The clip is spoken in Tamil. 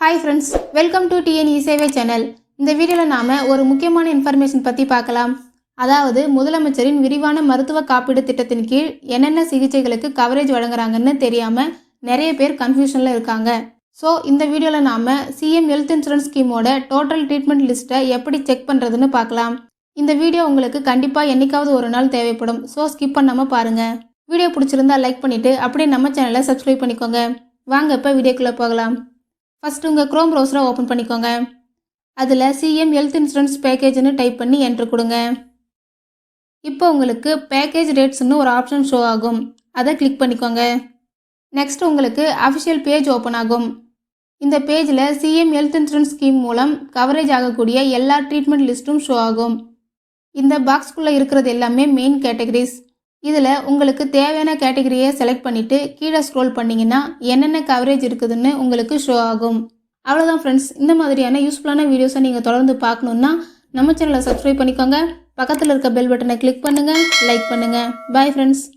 Hi friends welcome to TN eSevai channel இந்த வீடியோவில் நாம் ஒரு முக்கியமான இன்ஃபர்மேஷன் பற்றி பார்க்கலாம். அதாவது முதலமைச்சரின் விரிவான மருத்துவ காப்பீடு திட்டத்தின் கீழ் என்னென்ன சிகிச்சைகளுக்கு கவரேஜ் வழங்குறாங்கன்னு தெரியாமல் நிறைய பேர் கன்ஃபியூஷனில் இருக்காங்க. ஸோ இந்த வீடியோவில் நாம் சிஎம் ஹெல்த் இன்சூரன்ஸ் ஸ்கீமோட டோட்டல் ட்ரீட்மெண்ட் லிஸ்ட்டை எப்படி செக் பண்ணுறதுன்னு பார்க்கலாம். இந்த வீடியோ உங்களுக்கு கண்டிப்பாக என்னைக்காவது ஒரு நாள் தேவைப்படும். ஸோ ஸ்கிப் பண்ணாமல் பாருங்கள் வீடியோ பிடிச்சிருந்தா லைக் பண்ணிவிட்டு அப்படியே நம்ம சேனலை சப்ஸ்கிரைப் பண்ணிக்கோங்க. வாங்க இப்போ வீடியோக்குள்ளே போகலாம். ஃபஸ்ட்டு உங்கள் க்ரோம் ப்ரௌசரை ஓப்பன் பண்ணிக்கோங்க. அதில் சிஎம் ஹெல்த் இன்சூரன்ஸ் பேக்கேஜ்னு டைப் பண்ணி என்ட்ரு கொடுங்க. இப்போ உங்களுக்கு பேக்கேஜ் ரேட்ஸ்னு ஒரு ஆப்ஷன் ஷோ ஆகும். அதை கிளிக் பண்ணிக்கோங்க. நெக்ஸ்ட் உங்களுக்கு அஃபிஷியல் பேஜ் ஓப்பன் ஆகும். இந்த பேஜில் சிஎம் ஹெல்த் இன்சூரன்ஸ் ஸ்கீம் மூலம் கவரேஜ் ஆகக்கூடிய எல்லா ட்ரீட்மெண்ட் லிஸ்ட்டும் ஷோ ஆகும். இந்த பாக்ஸ்குள்ளே இருக்கிறது எல்லாமே மெயின் கேட்டகரிஸ் இதில் உங்களுக்கு தேவையான கேட்டகரியை செலக்ட் பண்ணிவிட்டு கீழே ஸ்க்ரோல் பண்ணிங்கன்னா என்னென்ன கவரேஜ் இருக்குதுன்னு உங்களுக்கு ஷோ ஆகும். அவ்வளோதான் ஃப்ரெண்ட்ஸ் இந்த மாதிரியான யூஸ்ஃபுல்லான வீடியோஸை நீங்கள் தொடர்ந்து பார்க்கணுன்னா நம்ம சேனலை சப்ஸ்கிரைப் பண்ணிக்கோங்க. பக்கத்தில் இருக்க பெல் பட்டனை கிளிக் பண்ணுங்கள் லைக் பண்ணுங்கள் பாய் ஃப்ரெண்ட்ஸ்